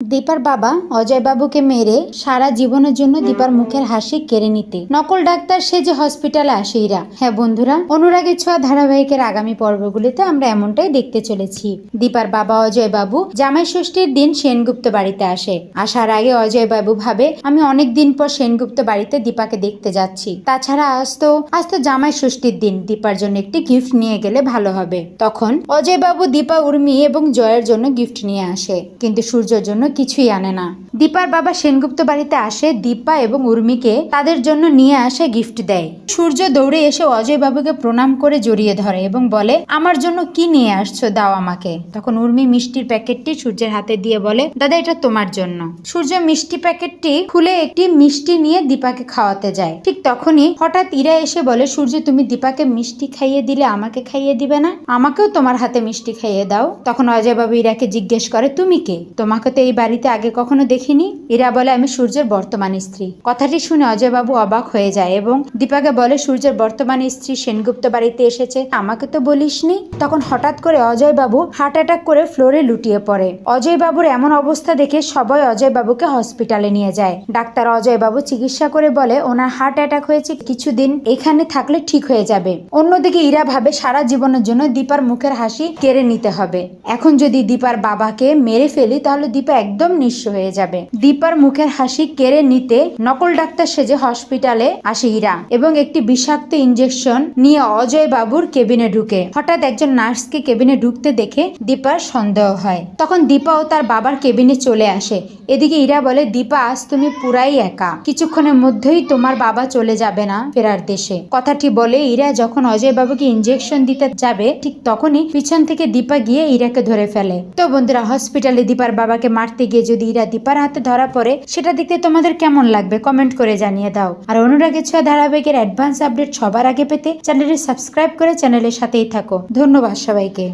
দীপার বাবা অজয় বাবুকে মেরে সারা জীবনের জন্য দীপার মুখের হাসি কেড়ে নিতে। নকল ডাক্তার সে যে হসপিটালে আসে ইরা হ্যাঁ বন্ধুরা, অনুরাগের ছোঁয়া ধারাবাহিকের আগামী পর্বগুলিতে আমরা এমনটাই দেখতে চলেছি। দীপার বাবা অজয় বাবু জামাই ষষ্ঠীর দিন সেনগুপ্ত বাড়িতে আসে। আসার আগে অজয় বাবু ভাবে, আমি অনেক দিন পর সেনগুপ্ত বাড়িতে দীপাকে দেখতে যাচ্ছি। তাছাড়া আজ তো আজ তো জামাই ষষ্ঠীর দিন। দীপার জন্য একটি গিফট নিয়ে গেলে ভালো হবে। তখন অজয় বাবু দীপা উর্মি এবং জয়ের জন্য গিফট নিয়ে আসে। কিন্তু সূর্যের জন্য কিছুই আনে না। দীপার বাবা সেনগুপ্ত বাড়িতে আসে, দীপা এবং উর্মিকে তাদের জন্য নিয়ে আসে গিফট দেয়। সূর্য দৌড়ে এসে অজয় বাবুকে প্রণাম করে জড়িয়ে ধরে এবং বলে, আমার জন্য কি নিয়ে আসছো? দাও আমাকে। তখন উর্মি মিষ্টির প্যাকেটটি সূর্যের হাতে দিয়ে বলে, দাদা, এটা তোমার জন্য। সূর্য মিষ্টি প্যাকেটটি খুলে একটি মিষ্টি নিয়ে দীপাকে খাওয়াতে যায়। ঠিক তখনই হঠাৎ ইরা এসে বলে, সূর্য, তুমি দীপাকে মিষ্টি খাইয়ে দিলে আমাকে খাইয়ে দিবে না? আমাকেও তোমার হাতে মিষ্টি খাইয়ে দাও। তখন অজয় বাবু ইরাকে জিজ্ঞেস করে, তুমি কে? তোমাকে তো এই বাড়িতে আগে কখনো দেখিনি? ইরা বলে, আমি সূর্যের বর্তমান স্ত্রী। কথাটি শুনে অজয় বাবু অবাক হয়ে যায় এবং দীপাকে বলে, সূর্যের বর্তমান স্ত্রী সেনগুপ্ত বাড়িতে এসেছে। আমাকে তো বলিসনি? তখন হঠাৎ করে অজয় বাবু হার্ট অ্যাটাক করে ফ্লোরে লুটিয়ে পড়ে। অজয় বাবুর এমন অবস্থা দেখে সবাই অজয় বাবুকে হসপিটালে নিয়ে যায়। ডাক্তার অজয় বাবু চিকিৎসা করে বলে, ওনার হার্ট অ্যাটাক হয়েছে কিছুদিন, এখানে থাকলে ঠিক হয়ে যাবে। অন্যদিকে ইরা ভাবে, সারা জীবনের জন্য দীপার মুখের হাসি কেড়ে নিতে হবে। এখন যদি দীপার বাবাকে মেরে ফেলি, তাহলে দীপা একদম নিঃস্ব হয়ে যাবে। দীপার মুখের হাসি কেড়ে নিতে নকল ডাক্তার সেজে হসপিটালে আসে ইরা এবং একটি বিষাক্ত ইঞ্জেকশন নিয়ে অজয় বাবুর কেবিনে ঢুকে। হঠাৎ একজন নার্সকে কেবিনে ঢুকতে দেখে দীপার সন্দেহ হয়। তখন দীপা ও তার বাবার কেবিনে চলে আসে। এদিকে ইরা বলে, দীপা, আজ তুমি পুরাই একা। কিছুক্ষণের মধ্যেই তোমার বাবা চলে যাবে না ফেরার দেশে। কথাটি বলে ইরা যখন অজয় বাবুকে ইঞ্জেকশন দিতে যাবে, ঠিক তখনই পিছন থেকে দীপা গিয়ে ইরাকে ধরে ফেলে। তো বন্ধুরা হসপিটালে দীপার বাবাকে মারতে গিয়ে যদি ইরা দীপার হাতে ধরা পড়ে, সেটা দেখতে তোমাদের কেমন লাগবে? কমেন্ট করে জানিয়ে দাও। আর অনুরাগের ছোঁয়া ধারাবাহিকের অ্যাডভান্স আপডেট সবার আগে পেতে চ্যানেলটি সাবস্ক্রাইব করে চ্যানেলের সাথেই থাকো। ধন্যবাদ সবাইকে।